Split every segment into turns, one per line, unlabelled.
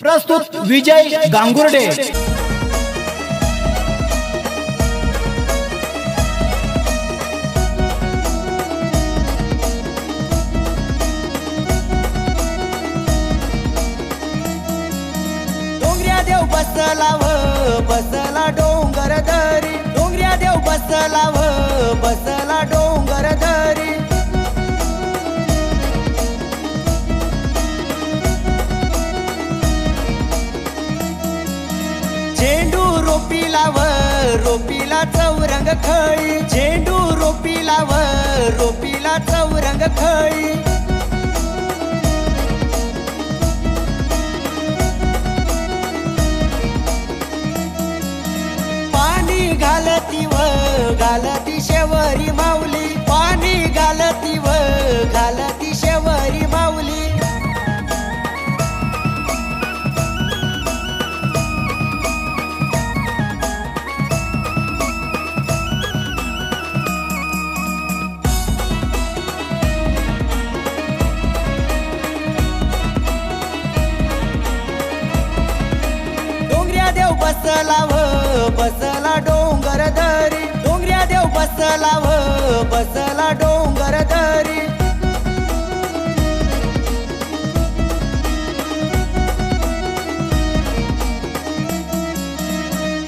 प्रस्तुत विजय गांगुर्डे.
डोंगऱ्या देव बसला व बसला डोंगर दरी. डोंगऱ्या देव बसला व बसला चौरंग खळी झेंडू रोपीला व रोपीला चौरंग खळी पाणी घालती व घालती शेवरी माऊली. पाणी घालती व घाल बसलाव बसला डोंगर धरी डोंगऱ्या देव बसलाव बसला डोंगर धरी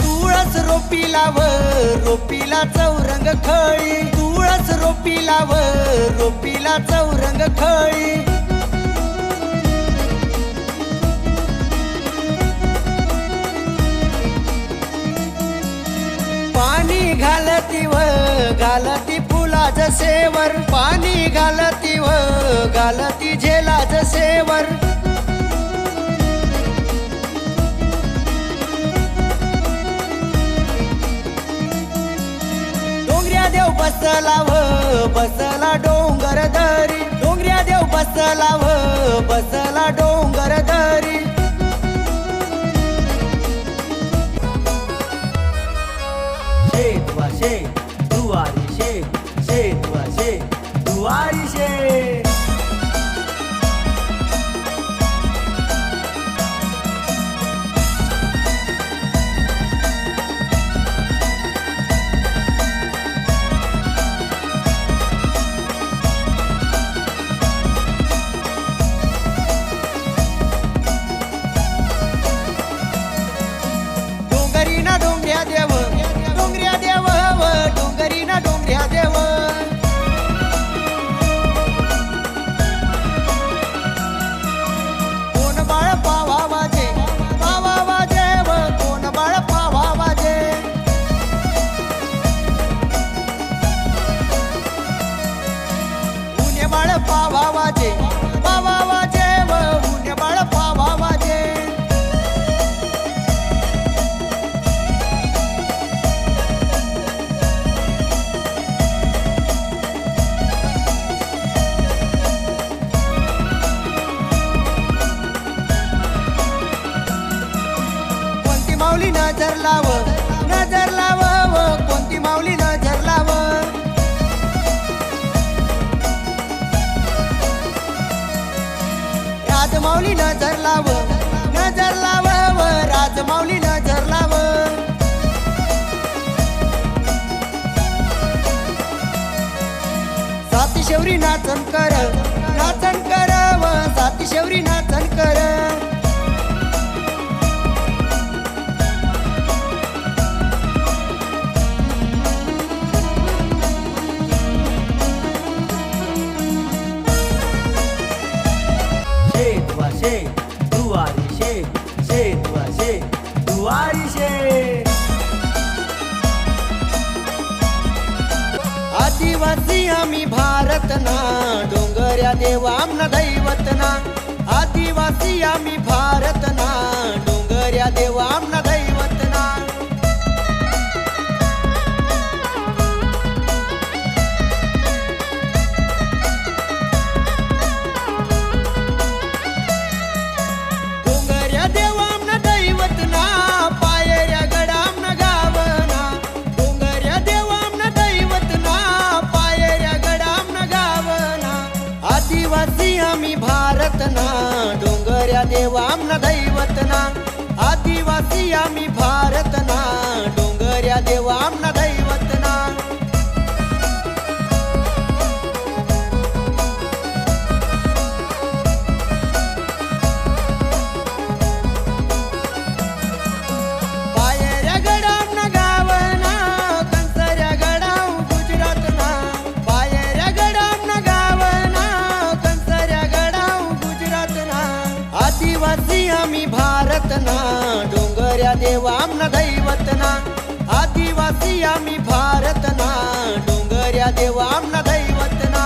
तुळस रोपी लाव रोपीला चौरंग खळी. तुळस रोपी लाव रोपीला चौरंग खळी. सेवर पाणी घालती व घालती झेलाच सेवर. डोंगऱ्या देव बसला व बसला डोंगर दरी. डोंगऱ्या देव बसला व बसला डोंगर दरी. शेत वा शे दुवारी नजर लाव नजर लाव हो, कोणती माऊली नजर लाव. राजमाऊली नजर लाव नजर लाव हो, राजमाऊली नजर लाव. साती शेवरी नाचन कर नाचन कर हो, व साती शेवरी नाचन कर. आम्ही भारत ना डोंगऱ्या देवा दैवतना वामन दैवतना आदिवासी आम्ही भा आदिवासी आम्ही भारतना डोंगऱ्या देवामना दैवतना. आदिवासी आम्ही भारतना डोंगऱ्या देवामना दैवतना.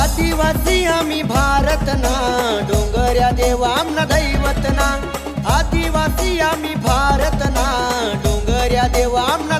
आदिवासी आम्ही भारतना डोंगऱ्या देवामना दैवतना. आदिवासी आम्ही भारत ना. डोंगर्या देवा आमना